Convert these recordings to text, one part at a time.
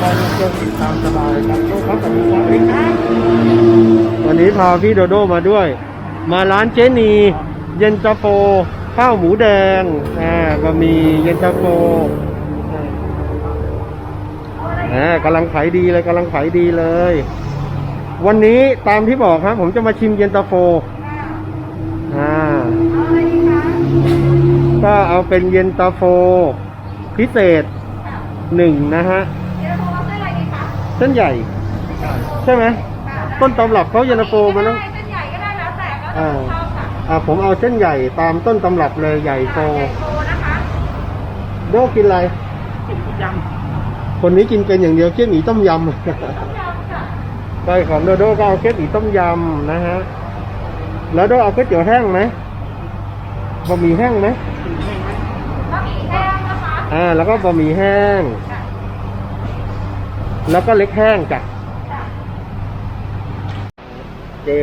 พาเที่ยวก็เที่ยวติดตามสบายครับโดครับสวัสดีครับวันนี้พาพี่โดโดมาด้วย มาร้านเจนีเย็นตาโฟข้าวหมูแดงอ่าบะหมี่เย็นตาโฟอ่ากำลังขายดีเลยกำลังขายดีเลย วันนี้ตามที่บอกครับ ผมจะมาชิมเย็นตาโฟอ่าก็เอาเป็นเย็นตาโฟพิเศษหนึ่งนะฮะ เส้นใหญ่ ใช่ไหมต้นตำรับเขาเย็นตาโฟมันต้องเส้นใหญ่ก็ได้แล้วแต่ก็อ่าชอบค่ะอ่าผมเอาเส้นใหญ่ตามต้นตำรับเลยใหญ่โฟใหญ่โตนะคะโดกินอะไรยคนนี้กินเป็นอย่างเดียวเคี่ยวหมี่ต้มยำำยำค่ะใช่ของโดโดก็เอาเคี่ยวหมี่ต้มยำนะฮะแล้วโดเอาก๋วยเตี๋ยวแห้งไหมบะหมี่แห้งไหมบะหมี่แห้งนะคะอ่าแล้วก็บะหมี่แห้ง แล้วก็เล็กแห้งจ้ะเจ๊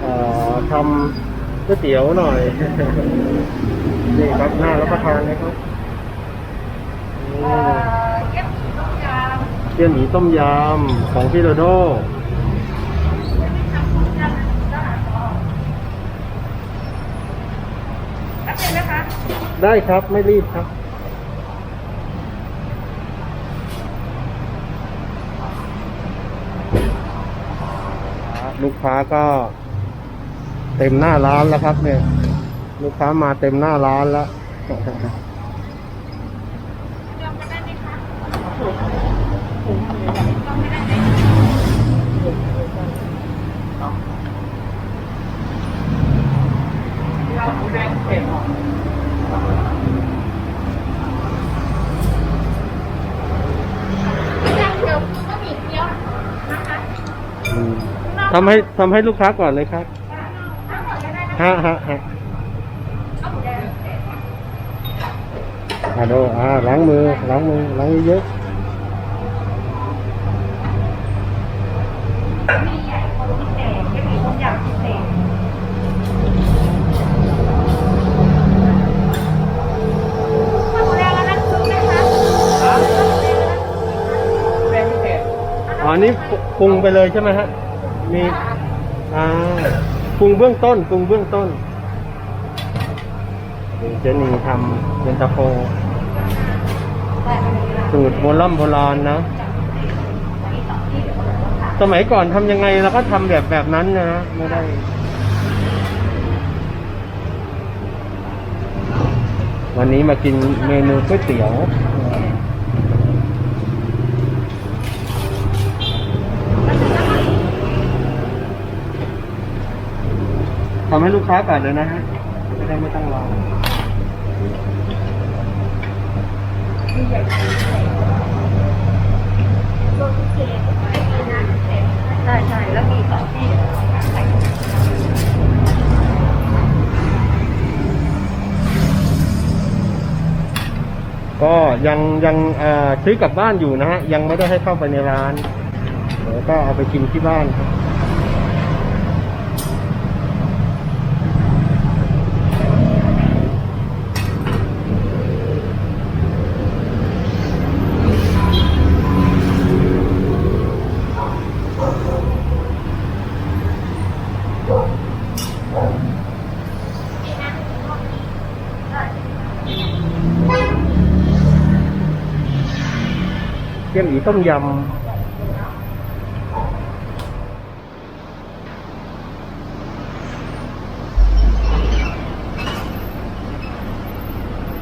เอ่อทำก๋วยเตี๋ยวหน่อย นี่ครับหน้ารับประทานนะครับเอ่อเก็บต้มยำเตี้ยนหมีต้มยำของพี่โดโดแป๊บนึงนะคะได้ครับไม่รีบครับ ลูก ค้าก็เต็มหน้าร้านแล้วครับ เนี่ย ลูกค้ามาเต็มหน้าร้านแล้ว ยำกันได้ไหมคะ ยำเดี๋ยวบะหมี่เกี๊ยวนะคะ อืม ทำให้ทำให้ลูกค้าก่อนเลยครับทั้งหมดก็ได้นะคะฮะฮะฮะข้าวหมูแดงอ่าโดอ่าล้างมือล้างมือล้างเยอะมีใหญ่คนพิเศษก็มีต้มยำพิเศษข้าวหมูแดงแล้วน้ำซุปนะคะข้าวหมูแดงแล้วน้ำซุปนะคะแรงพิเศษๆอ๋อนี่ปรุงไปเลยใช่ไหมฮะ มีอ่าปรุงเบื้องต้นปรุงเบื้องต้นนี่เจนีทำเย็นตาโฟสูตรโบราณโบราณนะ สมัยก่อนทำยังไงเราก็ทำแบบแบบนั้นนะ ไม่ได้วันนี้มากินเมนูก๋วยเตี๋ยว ทำให้ลูกค้าก่อนเลยนะฮะจะได้ไม่ต้องรอใช่ใช่แล้วมีสองที่ก็ยังยังเออซื้อกลับบ้านอยู่นะฮะยังไม่ได้ให้เข้าไปในร้านเดี๋ยวก็เอาไปชิมที่บ้านครับ ต้มยำ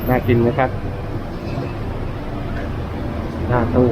น่ากินไหมครับหน้าตู้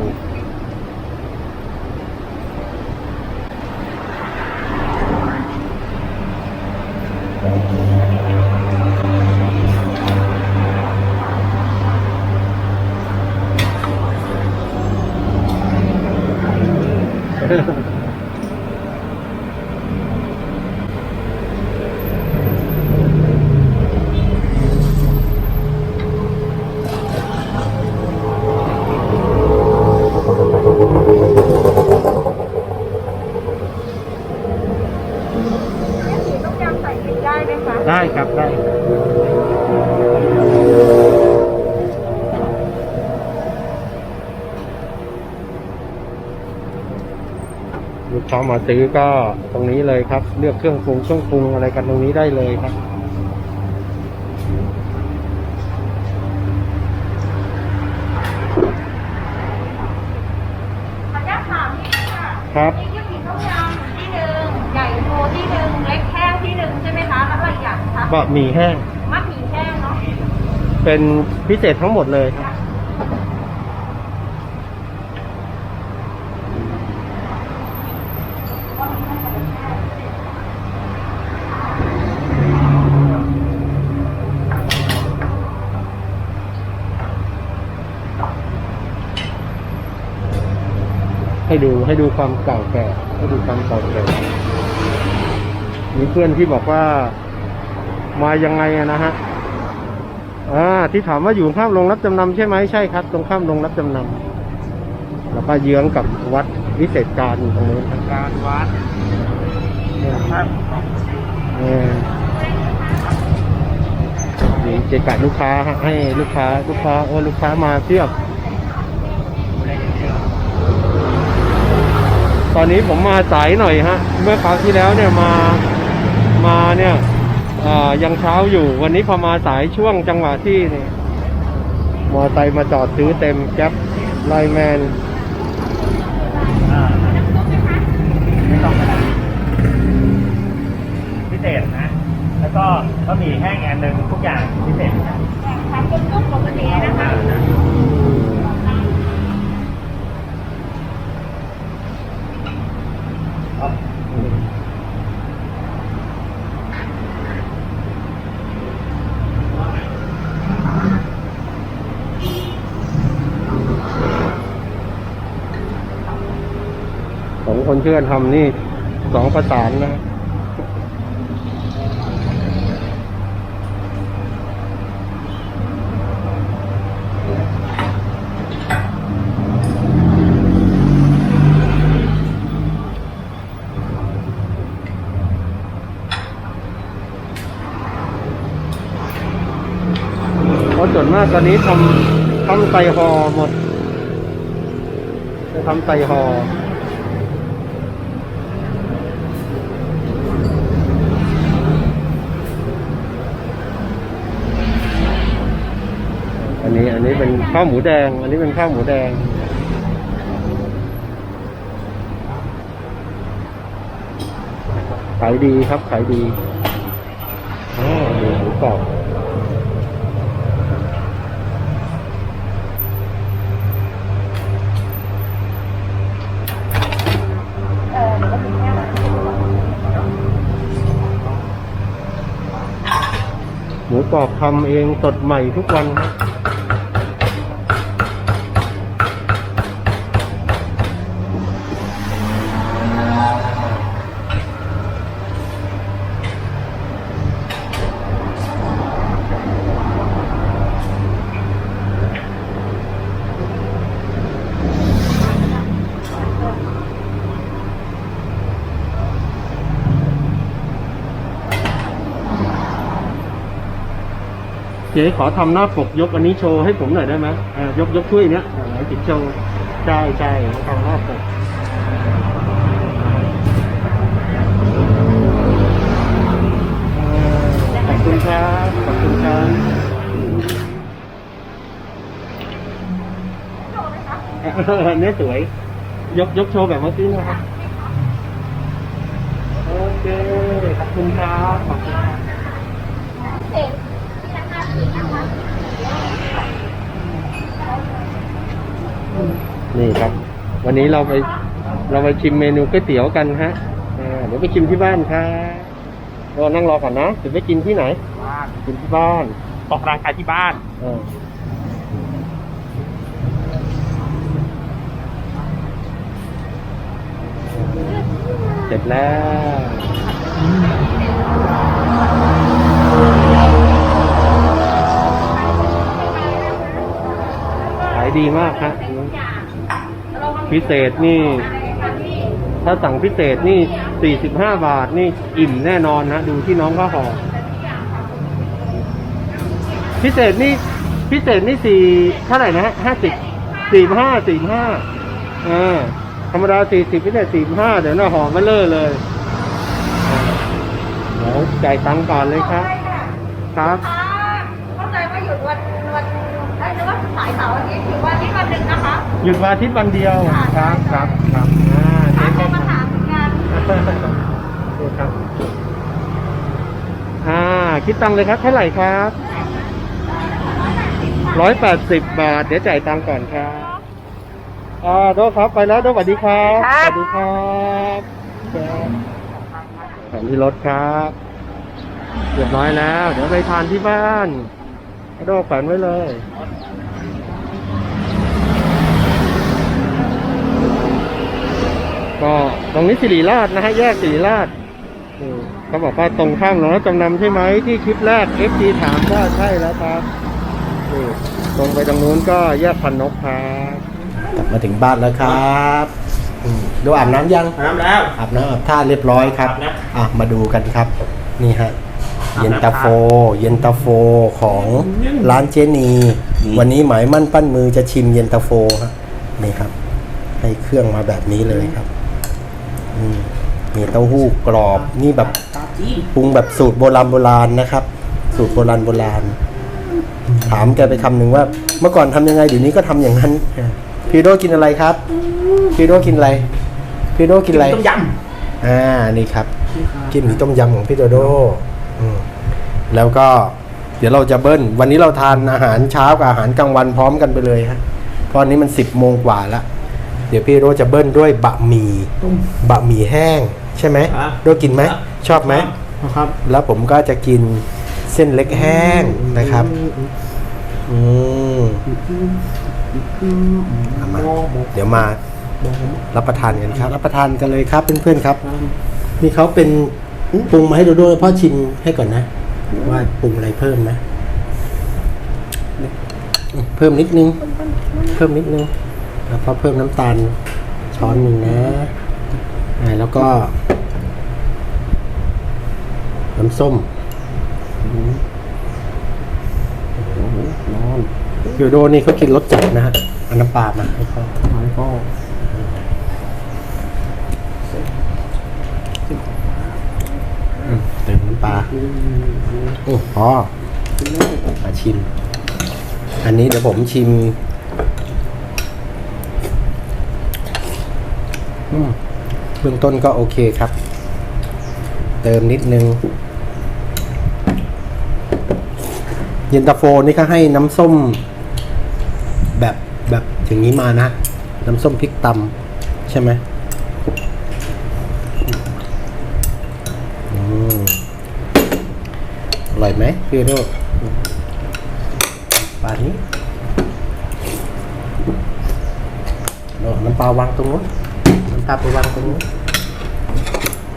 มาซื้อก็ตรงนี้เลยครับ เลือกเครื่องปรุงเครื่องปรุงอะไรกันตรงนี้ได้เลยครับขออนุญาตถามนิดนึงค่ะครับนี่ก๋วยเตี๋ยวต้มยำที่หนึ่งใหญ่โตที่หนึ่งเล็กแห้งที่หนึ่งใช่ไหมคะแล้วอะไรอีกอย่างคะบะหมี่แห้งมัดหมี่แห้งเนาะเป็นพิเศษทั้งหมดเลยครับ ให้ดูให้ดูความเก่าแก่ให้ดูความเก่าแก่มีเพื่อนที่บอกว่า มายังไงอะนะฮะอ่าที่ถามว่าอยู่ข้ามโรงรับจำนำใช่ไหมใช่ครับ ตรงข้ามโรงรับจำนำแล้วก็เยื้องกับวัดวิเศษการอยู่ตรงนู้นครับการวัดครับเออนี่เจกัดลูกค้าฮะให้ลูกค้าลูกค้าโอ้ลูกค้ามาเทียบ ตอนนี้ผมมาสายหน่อยฮะ เมื่อคราวที่แล้วเนี่ยมามาเนี่ยอ่ายังเช้าอยู่วันนี้พอมาสายช่วงจังหวะที่นี่มอไซค์มาจอดซื้อเต็มแก๊ปไลน์แมนอ่าไม่ต้องก็ได้พิเศษนะ แล้วก็บะหมี่แห้งอันหนึ่งทุกอย่างพิเศษนะทำกุ้งปกตินะคะ สองคนเพื่อนทำนี่สองประสานนะเพราะส่วนมากตอนนี้ทำทำไตหอหมดจะทำไตหอ นี้อันนี้เป็นข้าวหมูแดง อันนี้เป็นข้าวหมูแดง ขายดีครับขายดีอ๋อหมูหมูกรอบเออแล้วก็มีแห้งหมูกรอบทำเองสดใหม่ทุกวันครับ เจ๊ขอทำหน้าปกยกอันนี้โชว์ให้ผมหน่อยได้ไหมยกยกถ้วยเนี้ยอ่าไหนติดโชว์ใช่ใช่ทำหน้าปกขอบคุณครับขอบคุณครับเนี่ยสวย ยกยกโชว์แบบเมื่อกี้นะครับโอเคขอบคุณครับขอบคุณครับ เศษที่ราคาสีนะคะ นี่ครับ วันนี้เราไปเราไปชิมเมนูก๋วยเตี๋ยวกันฮะอ่าเดี๋ยวไปชิมที่บ้านครับเรานั่งรอก่อนนะเดี๋ยวไปกินที่ไหนบ้านกินที่บ้านออกราคาที่บ้านเออเสร็จแล้วขายดีมากฮะ พิเศษนี่ ถ้าสั่งพิเศษนี่ 45 บาทนี่อิ่มแน่นอนนะ ดูที่น้องก็ห่อพิเศษนี่พิเศษนี่สี่เท่าไหร่นะห้าสิบสี่ห้าสี่ห้าอ่าธรรมดาสี่สิบพิเศษสี่ห้าเดี๋ยวน่าหอมมาเลอเลยอ่าเดี๋ยวจ่ายตังค์ก่อนเลยครับ ครับ หยุดวันอาทิตย์วันเดียวค่ะครับครับครับอ่าถาเจ๊มโทรก็มาถามเหมือนกันโอเคครับอ่าคิดตังค์เลยครับเท่าไหร่ครับร้อยแปดสิบบาท เดี๋ยวจ่ายตังค์ก่อนครับอ่าโดครับไปแล้วโดสวัสดีครับสวัสดีครับครับแผนที่รถครับเรียบร้อยแล้ว เดี๋ยวไปทานที่บ้านโดแขวนไว้เลย ก็ตรงนี้สิริราชนะฮะแยกสิริราชอืมเขาบอกว่าตรงข้ามโรงรับจำนำใช่ไหมที่คลิปแรก FG ถามว่าใช่แล้วครับนี่ตรงไปตรงนู้นก็แยกพันนกครับกลับมาถึงบ้านแล้วครับอืมดูอาบน้ำยังน้ำแล้วอาบน้ำอาบท่าเรียบร้อยครับอาบน้อะมาดูกันครับ นี่ฮะอาบน้ำเย็นตาโฟ เย็นตาโฟของร้านเจนี วันนี้หมายมั่นปั้นมือจะชิมเย็นตาโฟฮะนี่ครับ ให้เครื่องมาแบบนี้เลยครับ อืมมีเต้าหู้กรอบนี่แบบปรุงแบบสูตรโบราณโบราณนะครับ สูตรโบราณโบราณ ถามแกไปคำหนึ่งว่า เมื่อก่อนทำยังไงเดี๋ยวนี้ก็ทำอย่างนั้นพี่โดกินอะไรครับพี่โดกินอะไรพี่โดกินอะไรต้มยอ่านี่ครับ กินหมี่ต้มยำของพี่โดโดอืมแล้วก็เดี๋ยวเราจะเบิ้ล วันนี้เราทานอาหารเช้ากับอาหารกลางวันพร้อมกันไปเลยฮะเพราะอันนี้มันสิบโมงกว่าละ เดี๋ยวพี่โดจะเบิ้ลด้วยบะหมี่บะหมี่แห้ง ใช่ไหมครับโดกินไหมชอบไหมครับแล้วผมก็จะกินเส้นเล็กแห้งนะครับอืมเอามาเดี๋ยวมารับประทานกันครับ รับประทานกันเลยครับเพื่อนๆครับ นี่เขาเป็นปรุงมาให้ดูด้วยพ่อชิมให้ก่อนนะ ว่าปรุงอะไรเพิ่มนะ เพิ่มนิดนึง เพิ่มนิดนึง แล้วก็เพิ่มน้ำตาลช้อนหนึ่งนะอ่าแล้วก็ น้ำส้มยูโดนี่เขากินรสจัดนะฮะเอาน้ำปลามาให้เขาอืมเติมน้ำปลาโอ้พอมาชิม อันนี้เดี๋ยวผมชิมอืม เบื้องต้นก็โอเคครับ เติมนิดนึง เย็นตาโฟนี่ก็ให้น้ำส้ม แบบแบบอย่างนี้มานะ น้ำส้มพริกตำใช่ไหมอร่อยไหมพี่โดปลานี้โน่นน้ำปลาวางตรงนู้น น้ำปลาไปวางตรงนู้น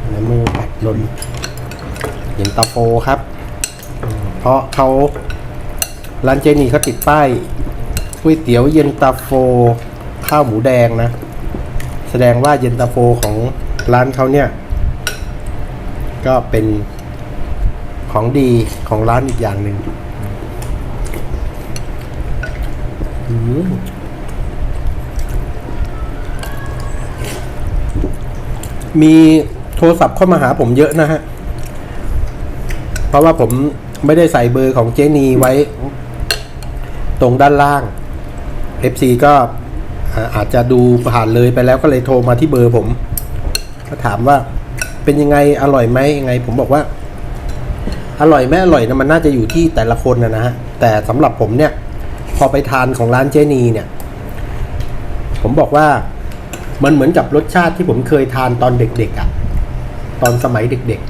แล้วมือปัดหล่นเย็นตาโฟครับ เพราะเขาร้านเจนี่เขาติดป้ายก๋วยเตี๋ยวเย็นตาโฟ ข้าวหมูแดงนะ แสดงว่าเย็นตาโฟของร้านเขาเนี่ย ก็เป็นของดีของร้านอีกอย่างหนึ่งอืม มีโทรศัพท์เข้ามาหาผมเยอะนะฮะ เพราะว่าผมไม่ได้ใส่เบอร์ของเจนีไว้ ตรงด้านล่าง FC ก็อาจจะดูผ่านเลยไปแล้วก็เลยโทรมาที่เบอร์ผม ก็ถามว่า เป็นยังไงอร่อยไหมยังไง ผมบอกว่า อร่อยไหมอร่อยนะมันน่าจะอยู่ที่แต่ละคนนะนะฮะแต่สำหรับผมเนี่ย พอไปทานของร้านเจนีเนี่ย ผมบอกว่า มันเหมือนกับรสชาติที่ผมเคยทานตอนเด็กๆอะ่ะ ตอนสมัยเด็ก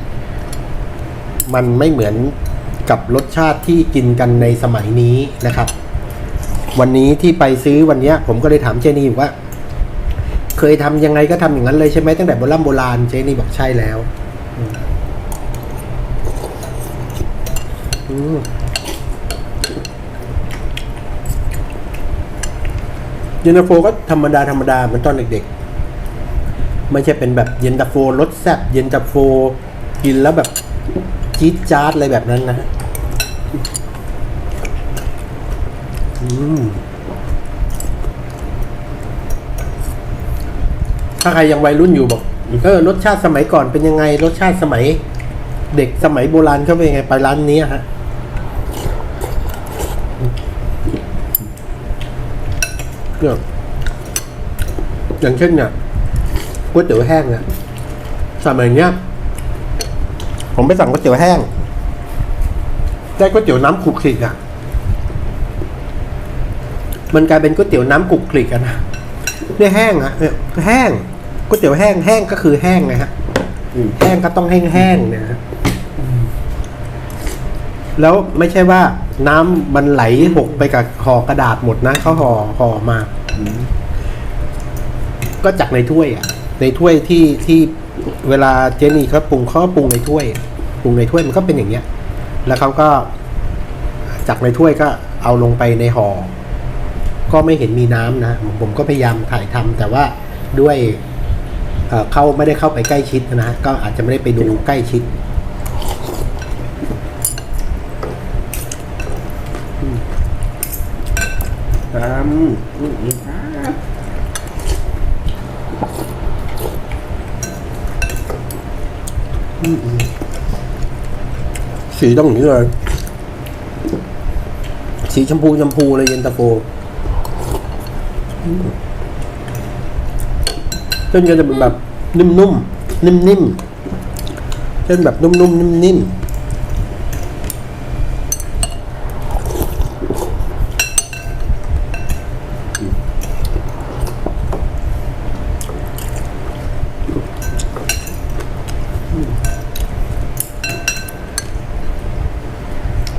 ๆ มันไม่เหมือนกับรสชาติที่กินกันในสมัยนี้นะครับ วันนี้ที่ไปซื้อวันเนี้ยผมก็เลยถามเจนี่ว่า เคยทำยังไงก็ทำอย่างนั้นเลยใช่ไหมตั้งแต่โบราณโบราณเจนี่บอกใช่แล้วอืมอืมเยนาโฟก็ธรรมดาธรรมดาเหมือนตอนเด็กๆ ไม่ใช่เป็นแบบเย็นตาโฟรสแซ่บเย็นตาโฟกินแล้วแบบจี๊ดจ๊าดอะไรแบบนั้นนะฮะถ้าใครยังวัยรุ่นอยู่บอกเออรสชาติสมัยก่อนเป็นยังไง รสชาติสมัย เด็กสมัยโบราณเขาเป็นยังไงไปร้านนี้ฮะเนี่ยอย่างเช่นเนี่ย ก๋วยเตี๋ยวแห้งเนี่ยสมัยเนี้ยผมไปสั่งก๋วยเตี๋ยวแห้ง ได้ก๋วยเตี๋ยวน้ำขลุกขลิกอะ มันกลายเป็นก๋วยเตี๋ยวน้ำขลุกขลิกอะนะเนี่ยแห้งอะเนี่ยแห้งก๋วยเตี๋ยวแห้งแห้งก็คือแห้งไงฮะแห้งก็ต้องแห้งๆเนี่ยฮะแล้วไม่ใช่ว่า น้ำมันไหลหกไปกับห่อกระดาษหมดนะเขาห่อห่อมาก็จากในถ้วยอะ ในถ้วยที่ที่เวลาเจนี่เขาปรุงเขาปรุงในถ้วยปรุงในถ้วยมันก็เป็นอย่างเงี้ย แล้วเขาก็จากในถ้วยก็เอาลงไปในห่อก็ไม่เห็นมีน้ำนะ ผมก็พยายามถ่ายทำแต่ว่าด้วยเเขาไม่ได้เข้าไปใกล้ชิดนะฮะก็อาจจะไม่ได้ไปดูใกล้ชิดนี่ค สีต้องอย่างนี้เลยสีชมพูชมพูเลยเย็นตาโฟเส้นก็จะเป็นแบบ นุ่มๆ นิ่มๆเส้นแบบนุ่มๆ นิ่มๆ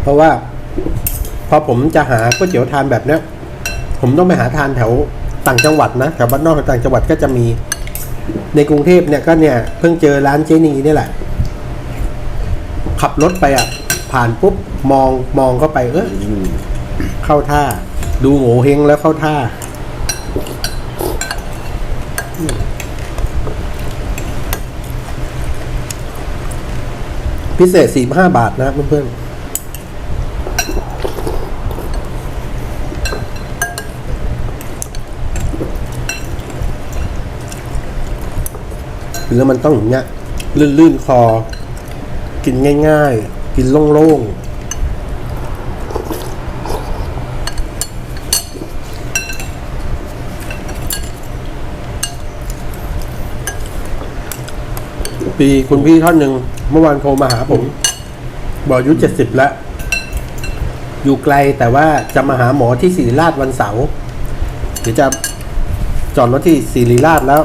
ราะว่า พอผมจะหาก๋วยเตี๋ยวทานแบบเนี้ยผมต้องไปหาทานแถวต่างจังหวัดนะแถวบ้านนอกต่างจังหวัดก็จะมี ในกรุงเทพเนี่ยก็เนี่ยเพิ่งเจอร้านเจนีนี่แหละ ขับรถไปอะ ผ่านปุ๊บมองมองเข้าไป เออเข้าท่า ดูโง่เฮงแล้วเข้าท่าพิเศษสี่ห้าบาทนะเพื่อนๆ แล้วมันต้องอย่างเงี้ยลื่นๆคอ กินง่ายๆ กินโล่งๆ ปีคุณพี่ท่านหนึ่งเมื่อวานโทรมาหาผม บอกอายุเจ็ดสิบแล้ว อยู่ไกลแต่ว่าจะมาหาหมอที่ศิริราชวันเสาร์เดี๋ยวจะจอดรถที่ศิริราชแล้ว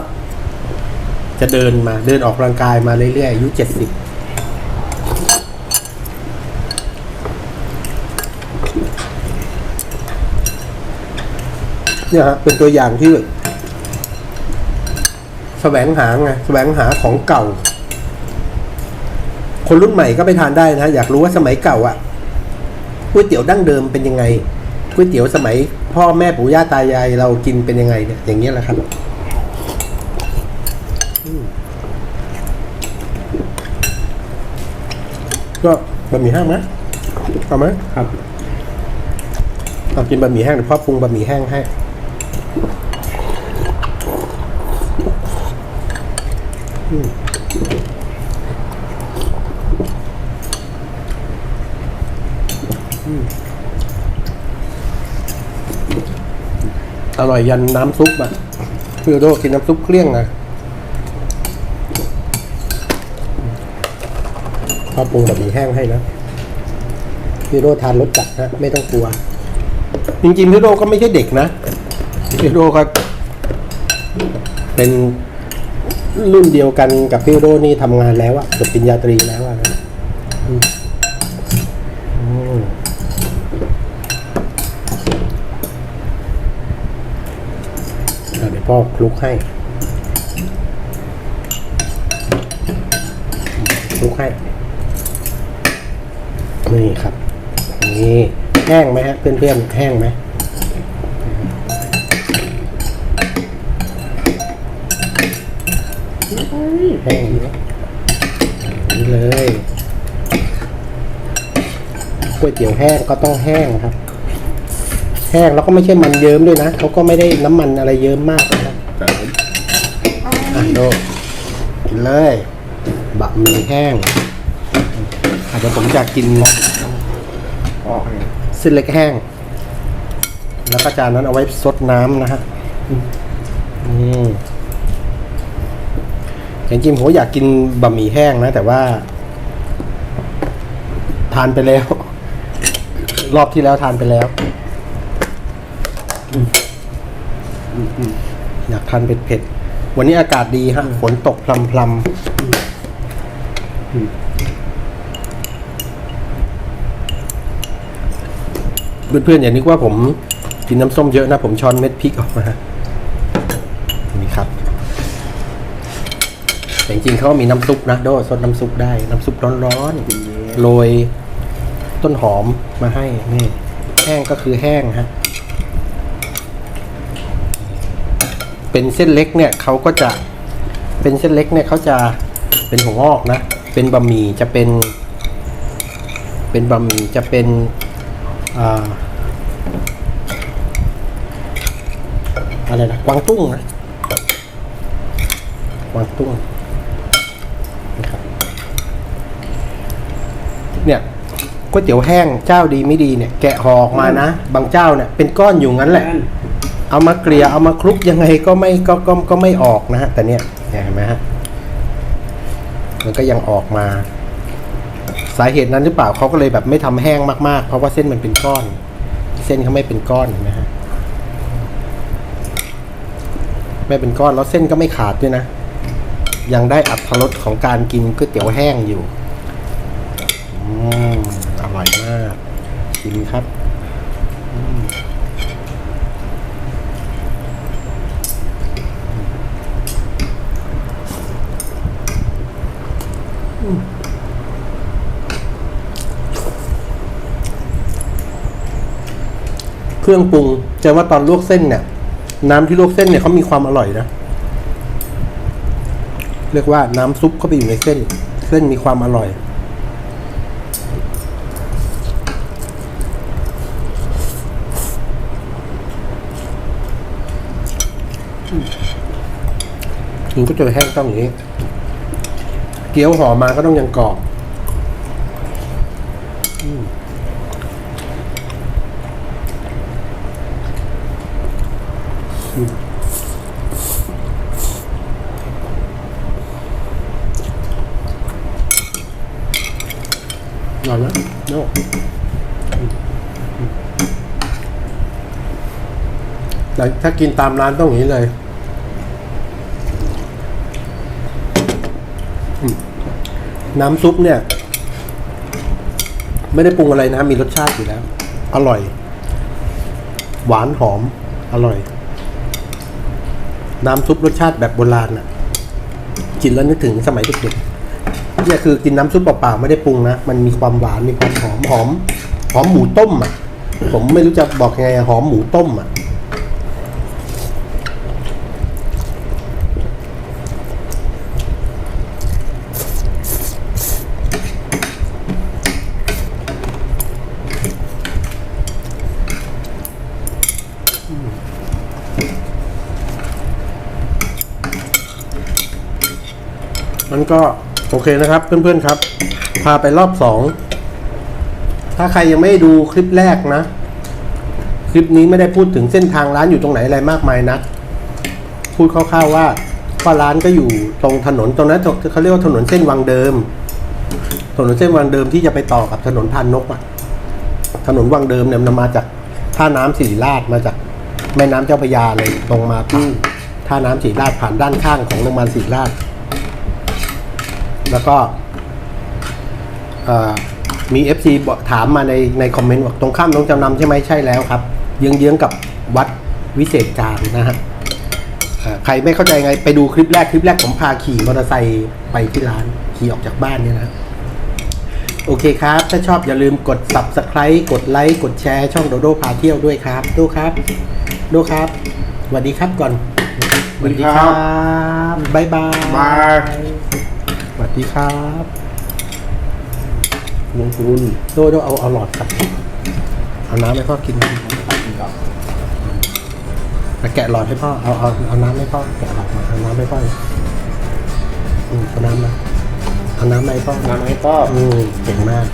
จะเดินมาเดินออกกำลังกายมาเรื่อยๆอายุเจ็ดสิบเนี่ยฮะเป็นตัวอย่างที่แสวงหาไงแสวงหาของเก่า คนรุ่นใหม่ก็ไปทานได้นะอยากรู้ว่าสมัยเก่าอะก๋วยเตี๋ยวดั้งเดิมเป็นยังไงก๋วยเตี๋ยวสมัย พ่อแม่ปู่ย่าตายายเรากินเป็นยังไงเนี่ยอย่างเงี้ยแหละครับ ก็บะหมี่แห้งไหมเอาไหมครับเอากินบะหมี่แห้งเดี๋ยวพ่อปรุงบะหมี่แห้งให้อืมอืมอร่อยยันน้ำซุปอะพี่โดโดกินน้ำซุปเกลี้ยงอะ พ่อปรุงแบบหมี่แห้งให้นะพี่โรทานรสจัดนะไม่ต้องกลัว จริงๆพี่โรก็ไม่ใช่เด็กนะพี่โรก็เป็นรุ่นเดียวกันกับพี่โรนี่ทำงานแล้วอะจบปริญญาตรีแล้วอะนะอืมอืมอะเดี๋ยวพ่อคลุกให้คลุกให้ นี่ครับนี่แห้งไหมฮะเพื่อนๆแห้งไหมแห้งเยอะนี่เลยก๋วยเตี๋ยวแห้งก็ต้องแห้งครับ แห้งแล้วก็ไม่ใช่มันเยิ้มด้วยนะเขาก็ไม่ได้น้ำมันอะไรเยิ้มมากนะครับอะโดกินเลยบะหมี่แห้งอาจจะเดี๋ยวผมจะกินเส้นเล็กแห้ง แล้วก็จานนั้นเอาไว้ซดน้ำนะฮะอืมจริงๆผมอยากกินบะหมี่แห้งนะ แต่ว่า ทานไปแล้ว รอบที่แล้วทานไปแล้วอืมอืมอืมอยากทานเผ็ดๆ วันนี้อากาศดีฮะ ฝนตกพลำๆ เพื่อนๆอย่านึกว่าผมกินน้ำส้มเยอะนะ ผมช้อนเม็ดพริกออกมานี่ครับแต่จริงๆเขามีน้ำซุปนะโดซดน้ำซุปได้ น้ำซุปร้อนๆโรยต้นหอมมาให้นี่แห้งก็คือแห้งฮะเป็นเส้นเล็กเนี่ยเขาก็จะเป็นเส้นเล็กเนี่ยเขาจะเป็นหัวงอกนะ เป็นบะหมี่จะเป็น เป็นบะหมี่จะเป็นอ่า อะไรนะกวางตุ้งนะกวางตุ้งนะครับเนี่ยก๋วยเตี๋ยวแห้งเจ้าดีไม่ดีเนี่ยแกะห่อออกมานะ บางเจ้าเนี่ยเป็นก้อนอยู่งั้นแหละ เอามาเกลี่ยเอามาคลุกยังไงก็ไม่ก็ก็ก็ไม่ออกนะฮะแต่เนี่ยเห็นไหมฮะมันก็ยังออกมา สาเหตุนั้นหรือเปล่าเขาก็เลยแบบไม่ทำแห้งมากๆ เพราะว่าเส้นมันเป็นก้อน เส้นเขาไม่เป็นก้อนเห็นไหมฮะไม่เป็นก้อนแล้วเส้นก็ไม่ขาดด้วยนะ ยังได้อัตรสของการกินก๋วยเตี๋ยวแห้งอยู่ อืมอร่อยมากกินครับ เครื่องปรุงจะว่าตอนลวกเส้นเนี่ย น้ำที่ลวกเส้นเนี่ยเขามีความอร่อยนะเรียกว่าน้ำซุปเข้าไปอยู่ในเส้น เส้นมีความอร่อยถึงก็เจอแห้งต้องอย่างนี้ เกี๊ยวห่อมาก็ต้องยังกรอบ อืม อร่อยนะโน่แต่ถ้ากินตามร้านต้องอย่างนี้เลยน้ำซุปเนี่ย ไม่ได้ปรุงอะไรนะ มีรสชาติอยู่แล้ว อร่อย หวานหอม อร่อย น้ำซุปรสชาติแบบโบราณอะกินแล้วนึกถึงสมัยเด็กๆเนี่ยคือกินน้ำซุปเปล่าๆไม่ได้ปรุงนะ มันมีความหวานมีความหอมหอมหอมหมูต้มอะผมไม่รู้จะบอกยังไงหอมหมูต้มอะ มันก็โอเคนะครับ เพื่อนๆครับ พาไปรอบสองถ้าใครยังไม่ดูคลิปแรกนะ คลิปนี้ไม่ได้พูดถึงเส้นทางร้านอยู่ตรงไหนอะไรมากมายนะพูดคร่าวๆว่าว่าร้านก็อยู่ตรงถนนตรงนั้นเขาเรียกว่าถนนเส้นวังเดิม ถนนเส้นวังเดิมที่จะไปต่อกับถนนพานนกอะถนนวังเดิมเนี่ยมันมาจากท่าน้ำสิริราชมาจากแม่น้ำเจ้าพระยาเลยตรงมาที่ท่าน้ำสิริราชผ่านด้านข้างของโรงพยาบาลสิริราช แล้วก็เอ่อมีเอฟซีบอกถามมาในในคอมเมนต์บอกตรงข้ามโรงจำนำใช่ไหมใช่แล้วครับ เยื้องๆกับวัดวิเศษการนะฮะเอ่อใครไม่เข้าใจไงไปดูคลิปแรกคลิปแรกผมพาขี่มอเตอร์ไซค์ไปที่ร้านขี่ออกจากบ้านเนี่ยนะโอเคครับ ถ้าชอบอย่าลืมกด subscribe กดไลค์กดแชร์ช่องโดโดพาเที่ยวด้วยครับดูครับดูครับสวัสดีครับก่อนสวัสดีครับบ๊ายบายบายส วัสดีครับลงทุนโดโดเอาเอาหลอดครับเอาน้ำให้พ่อกินมาแกะหลอดให้พ่อเอาเอาเอาน้ำให้พ่อแกะหลอดมาเอาน้ำให้พ่ออืมเอาน้ำมาเอาน้ำมาให้พ่อน้ำให้พ่ออืมเก่งมาก